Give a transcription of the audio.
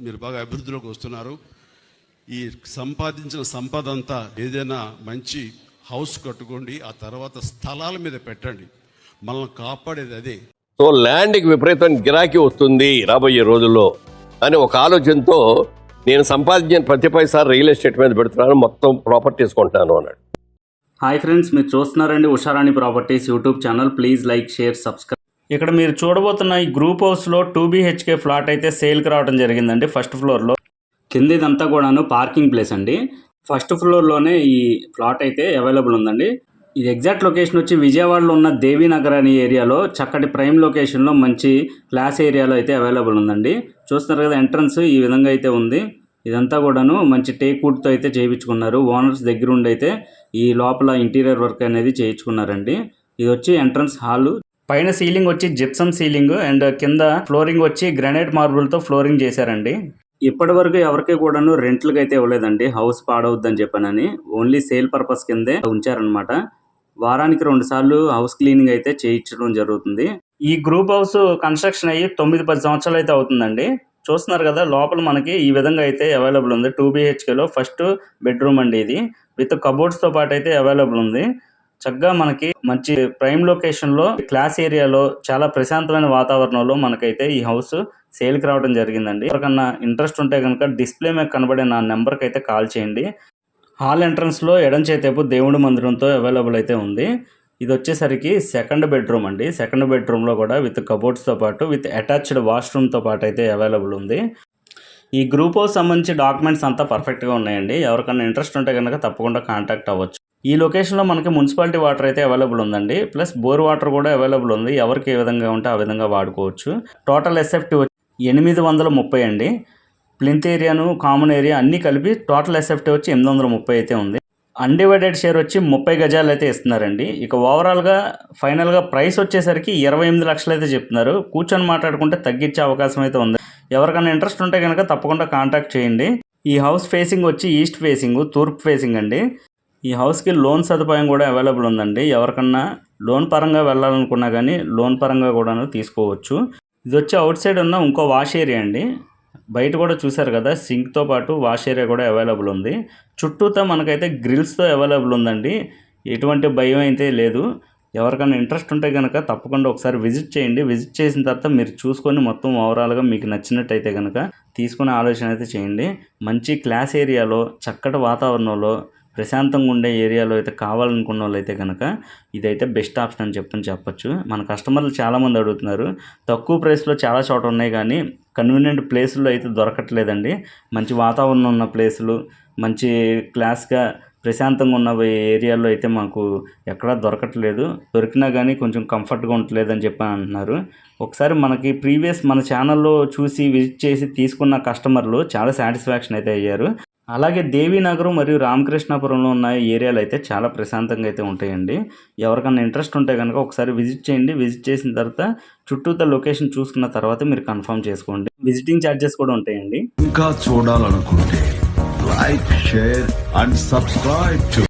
మీరు బాగా అభివృద్ధిలోకి వస్తున్నారు. ఈ సంపాదించిన సంపద అంతా ఏదైనా మంచి హౌస్ కట్టుకోండి ఆ తర్వాత స్థలాల మీద పెట్టండి. మనల్ని కాపాడేది అదే. సో ల్యాండ్కి విపరీతమైన గిరాకీ వస్తుంది రాబోయే రోజుల్లో. అని ఒక ఆలోచనతో నేను సంపాదించిన ప్రతి పైసా రియల్ ఎస్టేట్ మీద పెడుతున్నాను మొత్తం ప్రాపర్టీస్ కొంటాను అన్నాడు. హాయ్ ఫ్రెండ్స్ మీరు చూస్తున్నారండి Usharani properties YouTube channel. Please like share subscribe. ఇక్కడ మీరు చూడబోతున్న ఈ గ్రూప్ హౌస్లో టూ బీహెచ్కే ఫ్లాట్ అయితే సేల్కి రావడం జరిగిందండి. ఫస్ట్ ఫ్లోర్లో. కింద ఇదంతా కూడాను పార్కింగ్ ప్లేస్ అండి. ఫస్ట్ ఫ్లోర్లోనే ఈ ఫ్లాట్ అయితే అవైలబుల్ ఉందండి. ఇది ఎగ్జాక్ట్ లొకేషన్ వచ్చి విజయవాడలో ఉన్న దేవీనగర్ అనే ఏరియాలో చక్కటి ప్రైమ్ లొకేషన్లో మంచి క్లాస్ ఏరియాలో అయితే అవైలబుల్ ఉందండి. చూస్తున్నారు కదా ఎంట్రన్స్ ఈ విధంగా అయితే ఉంది. ఇదంతా కూడాను మంచి టేక్వుడ్తో అయితే చేయించుకున్నారు. ఓనర్స్ దగ్గర ఉండి అయితే ఈ లోపల ఇంటీరియర్ వర్క్ అనేది చేయించుకున్నారండి. ఇది వచ్చి ఎంట్రన్స్ హాలు. పైన సీలింగ్ వచ్చి జిప్సమ్ సీలింగ్ అండ్ కింద ఫ్లోరింగ్ వచ్చి గ్రానైట్ మార్బుల్తో ఫ్లోరింగ్ చేశారండి. ఇప్పటి వరకు ఎవరికి కూడాను రెంట్లకు అయితే ఇవ్వలేదండి. హౌస్ పాడవద్దని చెప్పానని. ఓన్లీ సేల్ పర్పస్ కిందే ఉంచారనమాట వారానికి రెండు సార్లు హౌస్ క్లీనింగ్ అయితే చేయించడం జరుగుతుంది. ఈ గ్రూప్ హౌస్ కన్స్ట్రక్షన్ అయ్యి తొమ్మిది పది సంవత్సరాలు అయితే అవుతుందండి. చూస్తున్నారు కదా లోపల మనకి ఈ విధంగా అయితే అవైలబుల్ ఉంది. టూ బీహెచ్కేలో ఫస్ట్ బెడ్రూమ్ అండి ఇది. విత్ కబోర్డ్స్తో పాటు అయితే అవైలబుల్ ఉంది. చక్కగా మనకి మంచి ప్రైమ్ లొకేషన్లో క్లాస్ ఏరియాలో చాలా ప్రశాంతమైన వాతావరణంలో మనకైతే ఈ హౌస్ సేల్కి రావడం జరిగిందండి. ఎవరికన్నా ఇంట్రెస్ట్ ఉంటే కనుక డిస్ప్లే మీద కనబడే నా నెంబర్కి అయితే కాల్ చేయండి. హాల్ ఎంట్రన్స్లో ఎడం చేతేపు దేవుడి మందిరంతో అవైలబుల్ అయితే ఉంది. ఇది వచ్చేసరికి సెకండ్ బెడ్రూమ్ అండి. సెకండ్ బెడ్రూమ్లో కూడా విత్ కబోర్డ్స్తో పాటు విత్ అటాచ్డ్ వాష్రూమ్తో పాటు అయితే అవైలబుల్ ఉంది. ఈ గ్రూప్ హౌస్ సంబంధించి డాక్యుమెంట్స్ అంతా పర్ఫెక్ట్గా ఉన్నాయండి. ఎవరికైనా ఇంట్రెస్ట్ ఉంటే కనుక తప్పకుండా కాంటాక్ట్ అవ్వచ్చు. ఈ లొకేషన్లో మనకి మున్సిపాలిటీ వాటర్ అయితే అవైలబుల్ ఉందండి. ప్లస్ బోర్ వాటర్ కూడా అవైలబుల్ ఉంది. ఎవరికి ఏ విధంగా ఉంటే ఆ విధంగా వాడుకోవచ్చు. టోటల్ ఎస్ఎఫ్టీ ఎనిమిది వందల ముప్పై అండి. ప్లింత్ ఏరియాను కామన్ ఏరియా అన్నీ కలిపి టోటల్ ఎస్ఎఫ్టీ వచ్చి ఎనిమిది వందల ముప్పై అయితే ఉంది. అన్డివైడెడ్ షేర్ వచ్చి ముప్పై గజాలు అయితే ఇస్తున్నారండి. ఇక ఓవరాల్గా ఫైనల్గా ప్రైస్ వచ్చేసరికి ఇరవై ఎనిమిది లక్షలు అయితే చెప్తున్నారు. కూర్చొని మాట్లాడుకుంటే తగ్గించే అవకాశం అయితే ఉంది. ఎవరికైనా ఇంట్రెస్ట్ ఉంటే కనుక తప్పకుండా కాంటాక్ట్ చేయండి. ఈ హౌస్ ఫేసింగ్ వచ్చి ఈస్ట్ ఫేసింగ్ తూర్పు ఫేసింగ్ అండి. ఈ హౌస్కి లోన్ సదుపాయం కూడా అవైలబుల్ ఉందండి. ఎవరికన్నా లోన్ పరంగా వెళ్ళాలనుకున్నా కానీ లోన్ పరంగా కూడా తీసుకోవచ్చు. ఇది వచ్చి అవుట్ సైడ్ ఉన్న ఇంకో వాష్ ఏరియా అండి. బయట కూడా చూసారు కదా సింక్తో పాటు వాష్ ఏరియా కూడా అవైలబుల్ ఉంది. చుట్టూతో మనకైతే గ్రిల్స్తో అవైలబుల్ ఉందండి. ఎటువంటి భయం అయితే లేదు. ఎవరికైనా ఇంట్రెస్ట్ ఉంటే కనుక తప్పకుండా ఒకసారి విజిట్ చేయండి. విజిట్ చేసిన తర్వాత మీరు చూసుకొని మొత్తం ఓవరాల్గా మీకు నచ్చినట్టయితే కనుక తీసుకునే ఆలోచన అయితే చేయండి. మంచి క్లాస్ ఏరియాలో చక్కటి వాతావరణంలో ప్రశాంతంగా ఉండే ఏరియాలో అయితే కావాలనుకున్న వాళ్ళు అయితే కనుక ఇదైతే బెస్ట్ ఆప్షన్ అని చెప్పని చెప్పొచ్చు. మన కస్టమర్లు చాలామంది అడుగుతున్నారు. తక్కువ ప్రైస్లో చాలా చోట ఉన్నాయి కానీ కన్వీనియంట్ ప్లేసుల్లో అయితే దొరకట్లేదండి. మంచి వాతావరణం ఉన్న ప్లేసులు మంచి క్లాస్గా ప్రశాంతంగా ఉన్న ఏరియాలో అయితే మాకు ఎక్కడా దొరకట్లేదు. దొరికినా కానీ కొంచెం కంఫర్ట్గా ఉండట్లేదని చెప్పి అంటున్నారు. ఒకసారి మనకి ప్రీవియస్ మన ఛానల్లో చూసి విజిట్ చేసి తీసుకున్న కస్టమర్లు చాలా సాటిస్ఫాక్షన్ అయితే అయ్యారు. అలాగే దేవీనగరం మరియు రామకృష్ణాపురంలో ఉన్న ఏరియాలు అయితే చాలా ప్రశాంతంగా అయితే ఉంటాయండి. ఎవరికైనా ఇంట్రెస్ట్ ఉంటే కనుక ఒకసారి విజిట్ చేయండి. విజిట్ చేసిన తర్వాత చుట్టూత లొకేషన్ చూసుకున్న తర్వాత మీరు కన్ఫర్మ్ చేసుకోండి. విజిటింగ్ ఛార్జెస్ కూడా ఉంటాయండి. ఇంకా చూడాలనుకుంటే like share and subscribe to